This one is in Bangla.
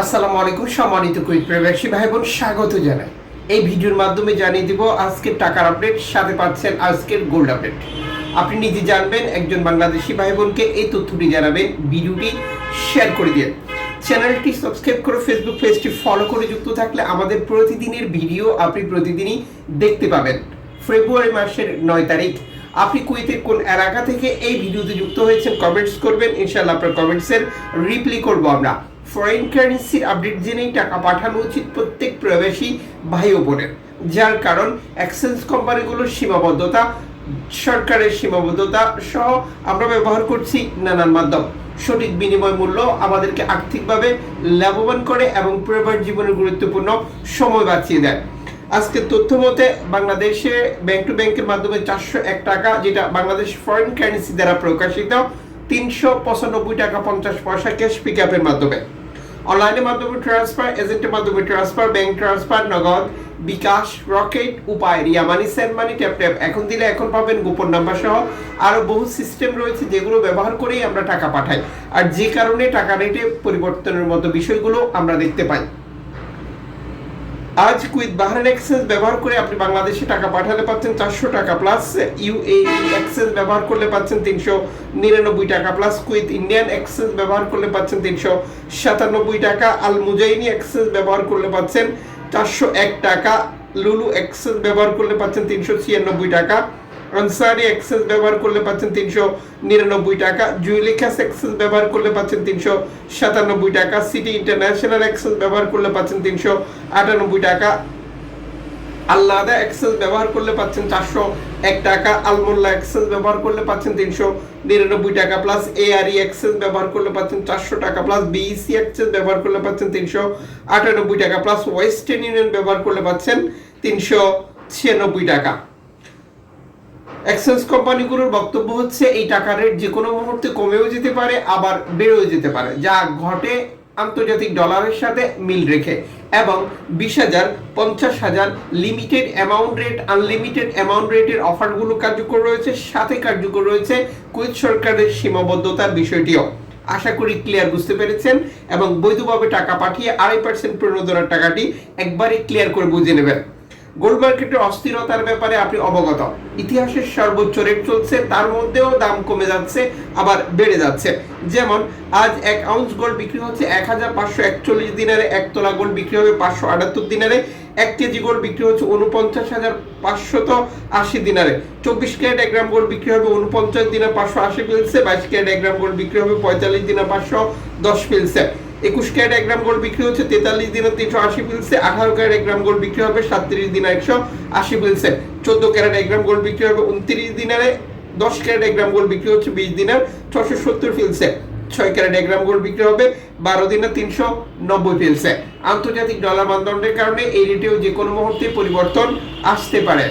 আসসালামু আলাইকুম, সম্মানিত কুইক প্রবাসী ভাই বোন স্বাগত জানাই। এই ভিডিওর মাধ্যমে জানিয়ে দিব আজকের টাকার আপডেট, সাথে পাচ্ছেন আজকের গোল্ড আপডেট। আপনি নিজে জানবেন, একজন বাংলাদেশি ভাই বোনকে এই তথ্যটি জানাবেন, ভিডিওটি শেয়ার করে দিয়ে। চ্যানেলটি সাবস্ক্রাইব করে ফেসবুক পেজটি ফলো করে যুক্ত থাকলে আমাদের প্রতিদিনের ভিডিও আপনি প্রতিদিনই দেখতে পাবেন। ফেব্রুয়ারি মাসের নয় তারিখ। আপনি কুয়েতের কোন এলাকা থেকে এই ভিডিওতে যুক্ত হয়েছেন, কমেন্টস করবেন। ইনশাআল্লাহ আপনার কমেন্টসের রিপ্লাই করব আমরা। ফরেন কারেন্সির আপডেট জেনেই টাকা পাঠানো উচিত প্রত্যেক প্রবাসী ভাই বোনের। যার কারণ এক্সচেঞ্জ কোম্পানিগুলোর সীমাবদ্ধতা, সরকারের সীমাবদ্ধতা সহ আমরা ব্যবহার করছি নানান মাধ্যম। সঠিক বিনিময় মূল্য আমাদেরকে আর্থিকভাবে লাভবান করে এবং প্রবাস জীবনের গুরুত্বপূর্ণ সময় বাঁচিয়ে দেয়। আজকে তথ্য মতে, বাংলাদেশে ব্যাংক টু ব্যাংকের মাধ্যমে চারশো এক টাকা, যেটা বাংলাদেশ ফরেন কারেন্সি দ্বারা প্রকাশিত তিনশো পঁচানব্বই টাকা পঞ্চাশ পয়সা ক্যাশ পিক আপের মাধ্যমে। অনলাইনের মাধ্যমে ট্রান্সফার এজেন্টের মাধ্যমে transfer bank transfer Nagad, bKash Rocket Upay, Ria Money send money tap tap এখন দিলে এখন পাবেন গোপন নাম্বার সহ আরও বহু সিস্টেম রয়েছে যেগুলো ব্যবহার করেই আমরা টাকা পাঠাই। আর যে কারণে টাকা রেটে পরিবর্তনের মতো বিষয়গুলো আমরা দেখতে পাই। আজ কুইথ বাহরাইন এক্সচেঞ্জ ব্যবহার করে আপনি বাংলাদেশে টাকা পাঠালে পাচ্ছেন চারশো টাকা প্লাস ইউএই এক্সচেঞ্জ ব্যবহার করলে পাচ্ছেন তিনশো নিরানব্বই টাকা প্লাস কুইথ ইন্ডিয়ান এক্সচেঞ্জ ব্যবহার করলে পাচ্ছেন তিনশো সাতানব্বই টাকা, আল মুজাইনি এক্সচেঞ্জ ব্যবহার করলে পাচ্ছেন চারশো এক টাকা, লুলু এক্সচেঞ্জ ব্যবহার করলে পাচ্ছেন তিনশো ছিয়ানব্বই টাকা। আনসারি এক্সেস ব্যবহার করলে পাচ্ছেন তিনশো নিরানব্বই টাকা। জুয়েলিকাস এক্সেস ব্যবহার করলে পাচ্ছেন তিনশো সাতানব্বই টাকা। সিটি ইন্টারন্যাশনাল এক্সেস ব্যবহার করলে পাচ্ছেন তিনশো আটানব্বই টাকা। আল্লাদা এক্সেস ব্যবহার করলে পাচ্ছেন চারশো এক টাকা। আলমোল্লা এক্সেস ব্যবহার করলে পাচ্ছেন তিনশো নিরানব্বই টাকা। প্লাস এআরই এক্সেস ব্যবহার করলে পাচ্ছেন চারশো টাকা। প্লাস বিইসি এক্সেস ব্যবহার করলে পাচ্ছেন তিনশো আটানব্বই টাকা। প্লাস ওয়েস্টার্ন ইউনিয়ন ব্যবহার করলে পাচ্ছেন তিনশো ছিয়ানব্বই টাকা। এক্সচেঞ্জ কোম্পানিগুলোর বক্তব্য হচ্ছে, এই টাকা রেট যে কোনো মুহূর্তে কমেও যেতে পারে, আবার বেড়েও যেতে পারে, যা ঘটে আন্তর্জাতিক ডলারের সাথে মিল রেখে। এবং বিশ হাজার, পঞ্চাশ হাজার limited amount rate unlimited amount রেটের অফারগুলো কার্যকর রয়েছে, সাথে কার্যকর রয়েছে কুয়েত সরকারের সীমাবদ্ধতার বিষয়টিও। আশা করি ক্লিয়ার বুঝতে পেরেছেন, এবং বৈধভাবে টাকা পাঠিয়ে আড়াই পার্সেন্ট প্রণোদনার টাকাটি একবারে ক্লিয়ার করে বুঝে নেবেন। গোল্ড মার্কেটের অস্থিরতার ব্যাপারে আপনি অবগত। ইতিহাসের সর্বোচ্চ রেট চলছে, তার মধ্যেও দাম কমে যাচ্ছে, আবার বেড়ে যাচ্ছে। যেমন, আজ এক আউন্স গোল্ড বিক্রি হচ্ছে এক হাজার পাঁচশো একচল্লিশ দিনারে এক তোলা গোল্ড বিক্রি হবে পাঁচশো আটাত্তর দিনারে, এক কেজি গোল্ড বিক্রি হচ্ছে উনপঞ্চাশ হাজার পাঁচশত আশি দিনারে। চব্বিশ ক্যারেট এক গ্রাম গোল্ড বিক্রি হবে উনপঞ্চাশ দিনে পাঁচশো আশি পিলসে বাইশ ক্যারেট এক গ্রাম গোল্ড বিক্রি হবে পঁয়তাল্লিশ দিনে পাঁচশো দশ পিলসে একুশ ক্যারেট এক গ্রাম গোল্ড বিক্রি হচ্ছে, তেতাল্লিশ দিনে তিনশো আশি পিলসে, আঠারো ক্যারেট এক গ্রাম গোল্ড বিক্রি হবে, সাতত্রিশ দিনে একশো আশি পিলসে। চোদ্দ ক্যারেট এক গ্রাম গোল্ড বিক্রি হবে, উনত্রিশ দিনারে দশ ক্যারেট এক গ্রাম গোল্ড বিক্রি হচ্ছে, বিশ দিনের ছশো সত্তর ফিলসে ছয় ক্যারেট এক গ্রাম গোল্ড বিক্রি হবে, বারো দিনে তিনশো নব্বই ফিলসে আন্তর্জাতিক ডলার মানদণ্ডের কারণে এই রেটেও যে কোনো মুহূর্তে পরিবর্তন আসতে পারে।